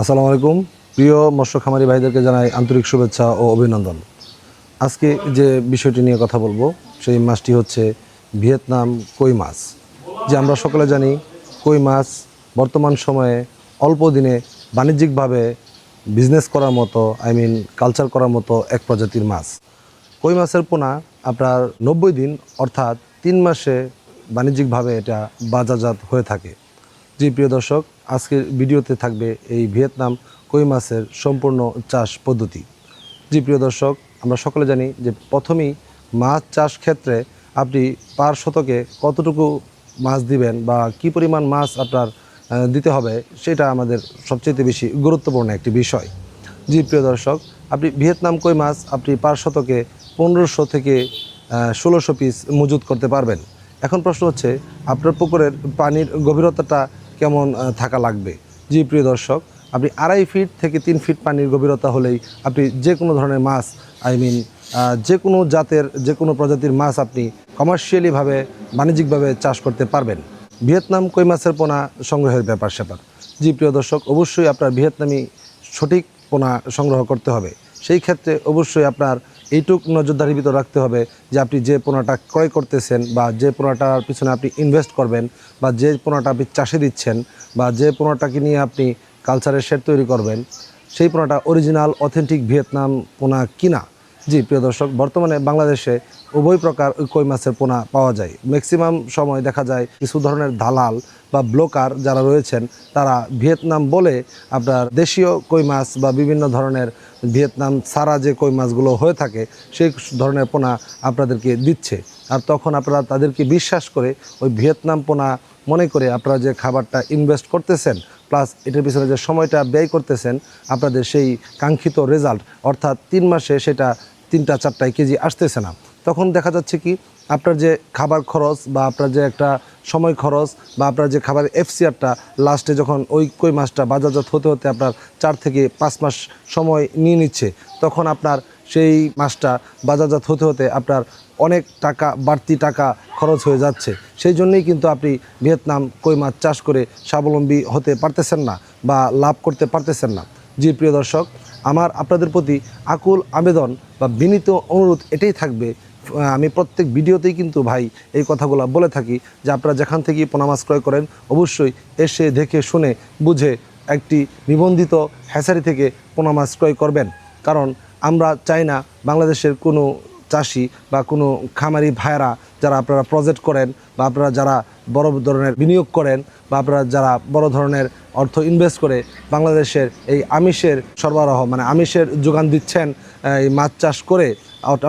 আসসালামু আলাইকুম। প্রিয় মৎস্য খামারি ভাইদেরকে জানাই আন্তরিক শুভেচ্ছা ও অভিনন্দন। আজকে যে বিষয়টি নিয়ে কথা বলব, সেই মাছটি হচ্ছে ভিয়েতনাম কই মাছ। যে আমরা সকলে জানি, কই মাছ বর্তমান সময়ে অল্প দিনে বাণিজ্যিকভাবে বিজনেস করার মতো আই মিন কালচার করার মতো এক প্রজাতির মাছ। কই মাছের পোনা আপনার নব্বই দিন, অর্থাৎ তিন মাসে বাণিজ্যিকভাবে এটা বাজারজাত হয়ে থাকে। জি, প্রিয় দর্শক আজকের ভিডিওতে থাকবে এই ভিয়েতনাম কই মাছের সম্পূর্ণ চাষ পদ্ধতি। জি, প্রিয় দর্শক, আমরা সকলে জানি যে প্রথমেই মাছ চাষ ক্ষেত্রে আপনি পার শতকে কতটুকু মাছ দিবেন বা কি পরিমাণ মাছ আপনার দিতে হবে সেটা আমাদের সবচেয়ে বেশি গুরুত্বপূর্ণ একটি বিষয়। জি, প্রিয় দর্শক, আপনি ভিয়েতনাম কই মাছ আপনি পার শতকে পনেরোশো থেকে ষোলোশো পিস মজুত করতে পারবেন। এখন প্রশ্ন হচ্ছে, আপনার পুকুরের পানির গভীরতাটা কেমন থাকা লাগবে। জি, প্রিয় দর্শক, আপনি আড়াই ফিট থেকে তিন ফিট পানির গভীরতা হলেই আপনি যে কোনো ধরনের মাছ, আই মিন যে কোনো জাতের, যে কোনো প্রজাতির মাছ আপনি কমার্শিয়ালিভাবে, বাণিজ্যিকভাবে চাষ করতে পারবেন। ভিয়েতনাম কই মাছের পোনা সংগ্রহের ব্যাপার স্যাপার। জি, প্রিয় দর্শক, অবশ্যই আপনার ভিয়েতনামি সঠিক পোনা সংগ্রহ করতে হবে। সেই ক্ষেত্রে অবশ্যই আপনার এইটুক নজরদারির ভিতর রাখতে হবে যে আপনি যে পোনাটা ক্রয় করতেছেন বা যে পোনাটার পিছনে আপনি ইনভেস্ট করবেন বা যে পোনাটা আপনি চাষে দিচ্ছেন বা যে পোনাটাকে নিয়ে আপনি কালচারের শেড তৈরি করবেন, সেই পোনাটা অরিজিনাল অথেন্টিক ভিয়েতনাম পোনা কিনা? জি, প্রিয় দর্শক, বর্তমানে বাংলাদেশে উভয় প্রকার কই মাছের পোনা পাওয়া যায়। ম্যাক্সিমাম সময় দেখা যায় কিছু ধরনের দালাল বা ব্লোকার যারা রয়েছেন, তারা ভিয়েতনাম বলে আপনার দেশীয় কই মাছ বা বিভিন্ন ধরনের ভিয়েতনাম ছাড়া যে কই মাছগুলো হয়ে থাকে, সেই ধরনের পোনা আপনাদেরকে দিচ্ছে। আর তখন আপনারা তাদেরকে বিশ্বাস করে ওই ভিয়েতনাম পোনা মনে করে আপনারা যে খাবারটা ইনভেস্ট করতেছেন প্লাস এটার পিছনে যে সময়টা ব্যয় করতেছেন, আপনাদের সেই কাঙ্ক্ষিত রেজাল্ট অর্থাৎ তিন মাসে সেটা তিনটা চারটায় কেজি আসতেছে না। তখন দেখা যাচ্ছে কি, আপনার যে খাবার খরচ বা আপনার যে একটা সময় খরচ বা আপনার যে খাবার এফসিআরটা লাস্টে যখন ওই কই মাছটা বাজারজাত হতে হতে আপনার চার থেকে পাঁচ মাস সময় নিয়ে নিচ্ছে, তখন আপনার সেই মাছটা বাজারজাত হতে হতে আপনার অনেক টাকা, বাড়তি টাকা খরচ হয়ে যাচ্ছে। সেই জন্যই কিন্তু আপনি ভিয়েতনাম কই মাছ চাষ করে স্বাবলম্বী হতে পারতেছেন না বা লাভ করতে পারতেছেন না। জি, প্রিয় দর্শক, আমার আপনাদের প্রতি আকুল আবেদন বা বিনীত অনুরোধ এটাই থাকবে আমি প্রত্যেক ভিডিওতেই কিন্তু ভাই এই কথাগুলো বলে থাকি যে আপনারা যেখান থেকে পোনা মাছ ক্রয় করেন, অবশ্যই এসে দেখে শুনে বুঝে একটি নিবন্ধিত হ্যাচারি থেকে পোনা মাছ ক্রয় করবেন। কারণ আমরা চাই না বাংলাদেশের কোনো চাষি বা কোনো খামারি ভাইয়েরা যারা আপনারা প্রজেক্ট করেন বা আপনারা যারা বড় ধরনের বিনিয়োগ করেন বা আপনারা যারা বড় ধরনের অর্থ ইনভেস্ট করে বাংলাদেশের এই আমিষের সরবরাহ মানে আমিষের যোগান দিচ্ছেন এই মাছ চাষ করে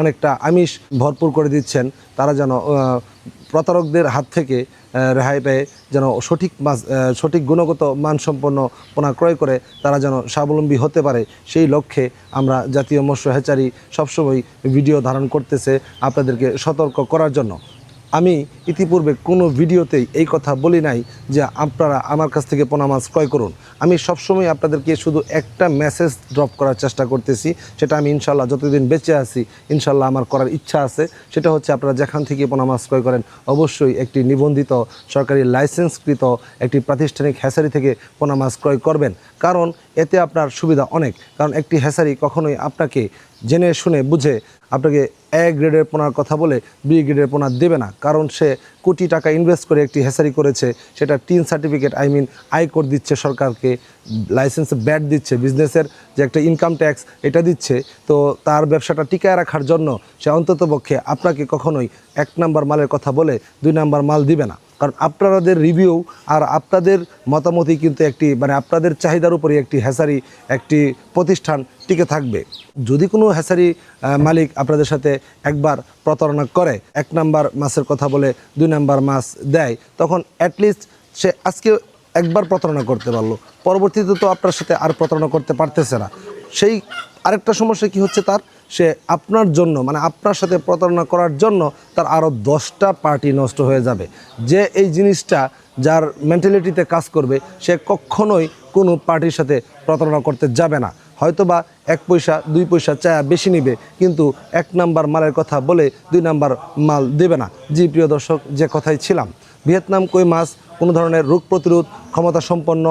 অনেকটা আমিষ ভরপুর করে দিচ্ছেন। তারা যেন প্রতারকদের হাত থেকে রেহাই পেয়ে যেন সঠিক মাছ সঠিক গুণগত মানসম্পন্ন পোনা ক্রয় করে তারা যেন স্বাবলম্বী হতে পারে। সেই লক্ষ্যে আমরা জাতীয় মৎস্য হেচারি সবসময় ভিডিও ধারণ করতেছে আপনাদেরকে সতর্ক করার জন্য। আমি ইতিপূর্বে কোনো ভিডিওতেই এই কথা বলি নাই যে আপনারা আমার কাছ থেকে পোনা মাছ ক্রয় করুন। আমি সবসময় আপনাদেরকে শুধু একটা মেসেজ ড্রপ করার চেষ্টা করতেছি, সেটা আমি ইনশাল্লাহ যতদিন বেঁচে আছি, ইনশাল্লাহ আমার করার ইচ্ছা আছে। সেটা হচ্ছে আপনারা যেখান থেকে পোনা মাছ ক্রয় করেন, অবশ্যই একটি নিবন্ধিত, সরকারি লাইসেন্সকৃত একটি প্রাতিষ্ঠানিক হ্যাসারি থেকে পোনা মাছ ক্রয় করবেন। কারণ এতে আপনার সুবিধা অনেক। কারণ একটি হ্যাসারি কখনোই আপনাকে জেনে, শুনে, বুঝে আপনাকে এ গ্রেডের পোনার কথা বলে বি গ্রেডের পোনা দেবে না। কারণ সে কোটি টাকা ইনভেস্ট করে একটি হেসারি করেছে, সেটা টিন সার্টিফিকেট আই মিন আয় কর দিচ্ছে সরকারকে লাইসেন্স ব্যাট দিচ্ছে বিজনেসের যে একটা ইনকাম ট্যাক্স এটা দিচ্ছে। তো তার ব্যবসাটা টিকায় রাখার জন্য সে অন্ততপক্ষে আপনাকে কখনোই এক নাম্বার মালের কথা বলে দুই নাম্বার মাল দিবে না। কারণ আপনাদের রিভিউ আর আপনাদের মতামতই কিন্তু একটি মানে আপনাদের চাহিদার উপরে একটি হ্যাসারি একটি প্রতিষ্ঠান টিকে থাকবে। যদি কোনো হ্যাসারি মালিক আপনাদের সাথে একবার প্রতারণা করে, এক নাম্বার মাছের কথা বলে, দুই নাম্বার মাছ দেয়, তখন অ্যাটলিস্ট সে আজকে একবার প্রতারণা করতে পারল। পরবর্তীতে তো আপনার সাথে আর প্রতারণা করতে পারতেছে না। সেই আরেকটা সমস্যা কি হচ্ছে তার? সে আপনার জন্য মানে আপনার সাথে প্রতারণা করার জন্য তার আরও দশটা পার্টি নষ্ট হয়ে যাবে। যে এই জিনিসটা যার মেন্টালিটিতে কাজ করবে, সে কখনোই কোনো পার্টির সাথে প্রতারণা করতে যাবে না। হয়তোবা এক পয়সা, দুই পয়সা চায়া বেশি নিবে, কিন্তু এক নাম্বার মালের কথা বলে দুই নাম্বার মাল দেবে না। জি, প্রিয় দর্শক, যে কথাই ছিলাম। ভিয়েতনাম কই মাছ, কোনো ধরনের রোগ প্রতিরোধ ক্ষমতা সম্পন্ন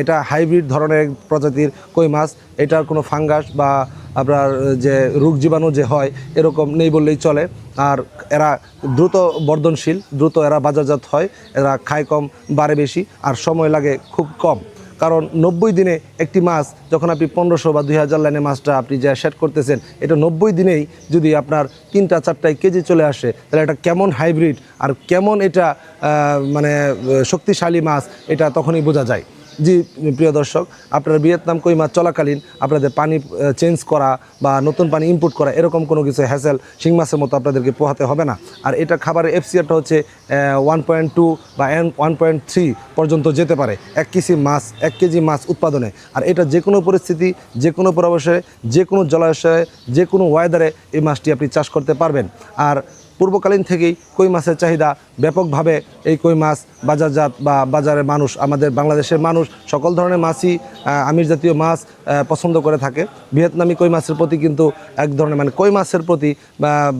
এটা হাইব্রিড ধরনের প্রজাতির কই মাছ, এটার কোনো ফাঙ্গাস বা আপনার যে রোগ জীবাণু যে হয়, এরকম নেই বললেই চলে। আর এরা দ্রুত বর্ধনশীল, দ্রুত এরা বাজারজাত হয়, এরা খায় কম, বাড়ে বেশি, আর সময় লাগে খুব কম। কারণ নব্বই দিনে একটি মাছ, যখন আপনি পনেরোশো বা দুই হাজার লাইনে মাছটা আপনি যা সেট করতেছেন, এটা নব্বই দিনেই যদি আপনার তিনটা চারটায় কেজি চলে আসে, তাহলে এটা কেমন হাইব্রিড আর কেমন এটা মানে শক্তিশালী মাছ, এটা তখনই বোঝা যায়। জি, প্রিয় দর্শক, আপনারা ভিয়েতনাম কই মাছ চলাকালীন আপনাদের পানি চেঞ্জ করা বা নতুন পানি ইনপুট করা এরকম কোনো কিছু হ্যাসেল শিং মাছের মতো আপনাদেরকে পোহাতে হবে না। আর এটা খাবারের এফসিআরটা হচ্ছে ওয়ান পয়েন্ট টু বা ওয়ান পয়েন্ট থ্রি পর্যন্ত যেতে পারে। এক কেজি মাছ, এক কেজি মাছ উৎপাদনে। আর এটা যে কোনো পরিস্থিতি, যে কোনো পরামর্শে, যে কোনো জলাশয়ে, যে কোনো ওয়েদারে এই মাছটি আপনি চাষ করতে পারবেন। আর পূর্বকালীন থেকেই কই মাছের চাহিদা ব্যাপকভাবে এই কই মাছ বাজারজাত বা বাজারের মানুষ, আমাদের বাংলাদেশের মানুষ সকল ধরনের মাছই আমির জাতীয় মাছ পছন্দ করে থাকে। ভিয়েতনামি কই মাছের প্রতি কিন্তু এক ধরনের মানে কই মাছের প্রতি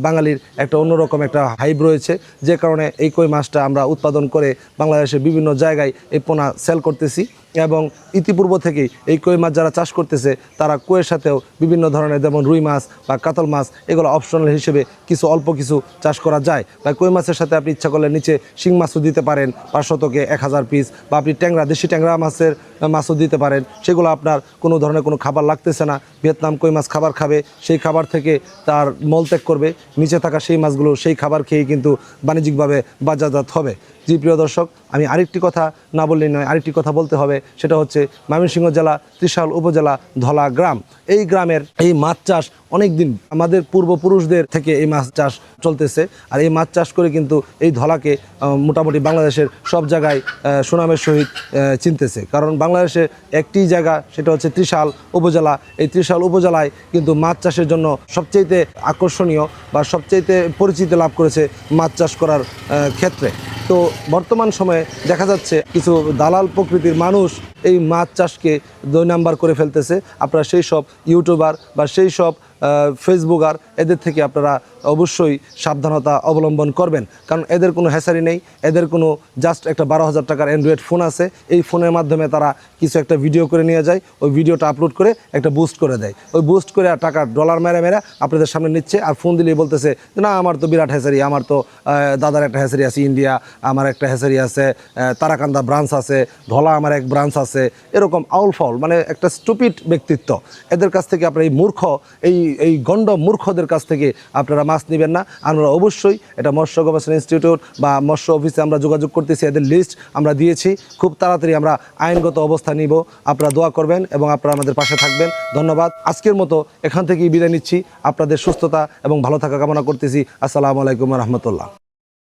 বাঙালির একটা অন্যরকম একটা হাইব রয়েছে। যে কারণে এই কই মাছটা আমরা উৎপাদন করে বাংলাদেশের বিভিন্ন জায়গায় এই পোনা সেল করতেছি। এবং ইতিপূর্ব থেকেই এই কই মাছ যারা চাষ করতেছে, তারা কইয়ের সাথেও বিভিন্ন ধরনের যেমন রুই মাছ বা কাতল মাছ, এগুলো অপশনাল হিসেবে কিছু অল্প কিছু চাষ করা যায়। বা কই মাছের সাথে আপনি ইচ্ছা করলে নিচে শিং মাছও দিতে পারেন শতকে এক হাজার পিস বা আপনি ট্যাংরা, দেশি ট্যাংরা মাছের মাছও দিতে পারেন। সেগুলো আপনার কোনো ধরনের কোনো খাবার লাগতেছে না। ভিয়েতনাম কই মাছ খাবার খাবে, সেই খাবার থেকে তার মলত্যাগ করবে। নিচে থাকা সেই মাছগুলো সেই খাবার খেয়েই কিন্তু বাণিজ্যিকভাবে বাজারজাত হবে। জি, প্রিয় দর্শক, আমি আরেকটি কথা না বললেই নয়, আরেকটি কথা বলতে হবে। সেটা হচ্ছে ময়মনসিংহ জেলা, ত্রিশাল উপজেলা, ধলা গ্রাম। এই গ্রামের এই মাছ চাষ অনেক দিন আমাদের পূর্বপুরুষদের থেকে এই মাছ চাষ চলতেছে। আর এই মাছ চাষ করে কিন্তু এই ধলাকে মোটামুটি বাংলাদেশের সব জায়গায় সুনামের সহিত চিনতেছে। কারণ বাংলাদেশে একটি জায়গা, সেটা হচ্ছে ত্রিশাল উপজেলা। এই ত্রিশাল উপজেলায় কিন্তু মাছ চাষের জন্য সবচেয়েতে আকর্ষণীয় বা সবচেয়েতে পরিচিতি লাভ করেছে মাছ চাষ করার ক্ষেত্রে। তো বর্তমান সময়ে দেখা যাচ্ছে কিছু দালাল প্রকৃতির মানুষ এই মাছ চাষকে দুই নাম্বার করে ফেলতেছে। আপনারা সেই সব ইউটিউবার বা সেই সব ফেসবুকার এদের থেকে আপনারা অবশ্যই সাবধানতা অবলম্বন করবেন। কারণ এদের কোনো হ্যাসারি নেই, এদের কোনো জাস্ট একটা বারো হাজার টাকার অ্যান্ড্রয়েড ফোন আছে। এই ফোনের মাধ্যমে তারা কিছু একটা ভিডিও করে নিয়ে যায়, ওই ভিডিওটা আপলোড করে একটা বুস্ট করে দেয়। ওই বুস্ট করে আর টাকা ডলার মেরে মেরে আপনাদের সামনে নিচ্ছে আর ফোন দিলেই বলতেছে না, আমার তো বিরাট হ্যাসারি আমার তো দাদার একটা হ্যাসারি আছে ইন্ডিয়া আমার একটা হ্যাসারি আছে তারাকান্দা ব্রাঞ্চ আছে, ধলা আমার এক ব্রাঞ্চ আছে। এরকম আউল ফাউল মানে একটা স্টুপিড ব্যক্তিত্ব। এদের কাছ থেকে আপনার এই মূর্খ, এই এই গণ্ড মূর্খদের কাছ থেকে আপনারা মাছ নেবেন না। আমরা অবশ্যই এটা মৎস্য গবেষণা ইনস্টিটিউট বা মৎস্য অফিসে আমরা যোগাযোগ করতেছি, এদের লিস্ট আমরা দিয়েছি। খুব তাড়াতাড়ি আমরা আইনগত অবস্থা নিব। আপনারা দোয়া করবেন এবং আপনারা আমাদের পাশে থাকবেন। ধন্যবাদ। আজকের মতো এখান থেকেই বিদায় নিচ্ছি। আপনাদের সুস্থতা এবং ভালো থাকা কামনা করতেছি। আসসালামু আলাইকুম রহমতুল্লাহ।